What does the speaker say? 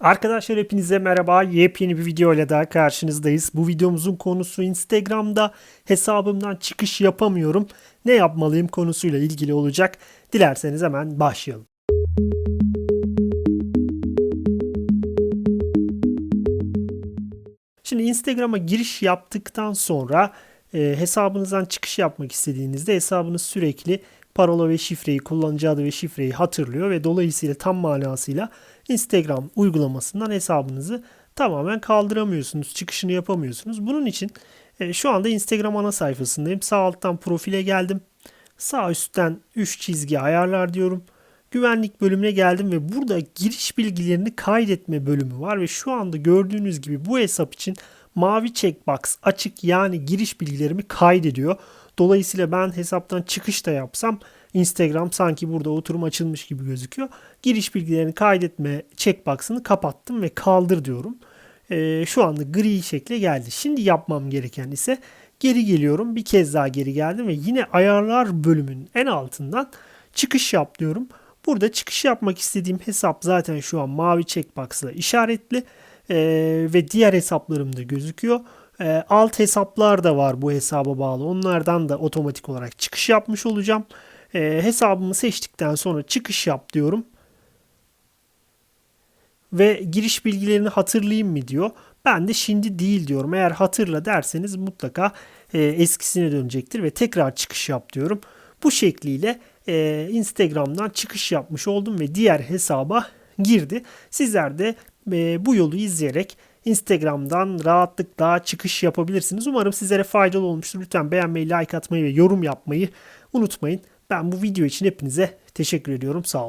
Arkadaşlar hepinize merhaba. Yepyeni bir video ile daha karşınızdayız. Bu videomuzun konusu Instagram'da hesabımdan çıkış yapamıyorum. Ne yapmalıyım konusuyla ilgili olacak. Dilerseniz hemen başlayalım. Şimdi Instagram'a giriş yaptıktan sonra e, hesabınızdan çıkış yapmak istediğinizde hesabınız sürekli parola ve şifreyi, kullanıcı adı ve şifreyi hatırlıyor ve dolayısıyla tam manasıyla Instagram uygulamasından hesabınızı tamamen kaldıramıyorsunuz, çıkışını yapamıyorsunuz. Bunun için e, şu anda Instagram ana sayfasındayım. Sağ alttan profile geldim. Sağ üstten 3 çizgi ayarlar diyorum. Güvenlik bölümüne geldim ve burada giriş bilgilerini kaydetme bölümü var ve şu anda gördüğünüz gibi bu hesap için mavi checkbox açık yani giriş bilgilerimi kaydediyor. Dolayısıyla ben hesaptan çıkış da yapsam Instagram sanki burada oturum açılmış gibi gözüküyor. Giriş bilgilerini kaydetme checkbox'ını kapattım ve kaldır diyorum. Ee, şu anda gri şekle geldi. Şimdi yapmam gereken ise geri geliyorum. Bir kez daha geri geldim ve yine ayarlar bölümünün en altından çıkış yap diyorum. Burada çıkış yapmak istediğim hesap zaten şu an mavi checkbox'la işaretli Ee, ve diğer hesaplarımda gözüküyor. Ee, alt hesaplar da var bu hesaba bağlı. Onlardan da otomatik olarak çıkış yapmış olacağım. Ee, hesabımı seçtikten sonra çıkış yap diyorum. Ve giriş bilgilerini hatırlayayım mı diyor. Ben de şimdi değil diyorum. Eğer hatırla derseniz mutlaka e, eskisine dönecektir ve tekrar çıkış yap diyorum. Bu şekliyle e, Instagram'dan çıkış yapmış oldum ve diğer hesaba girdi. Sizler de e, bu yolu izleyerek Instagram'dan rahatlıkla çıkış yapabilirsiniz. Umarım sizlere faydalı olmuştur. Lütfen beğenmeyi, like atmayı ve yorum yapmayı unutmayın. Ben bu video için hepinize teşekkür ediyorum. Sağ olun.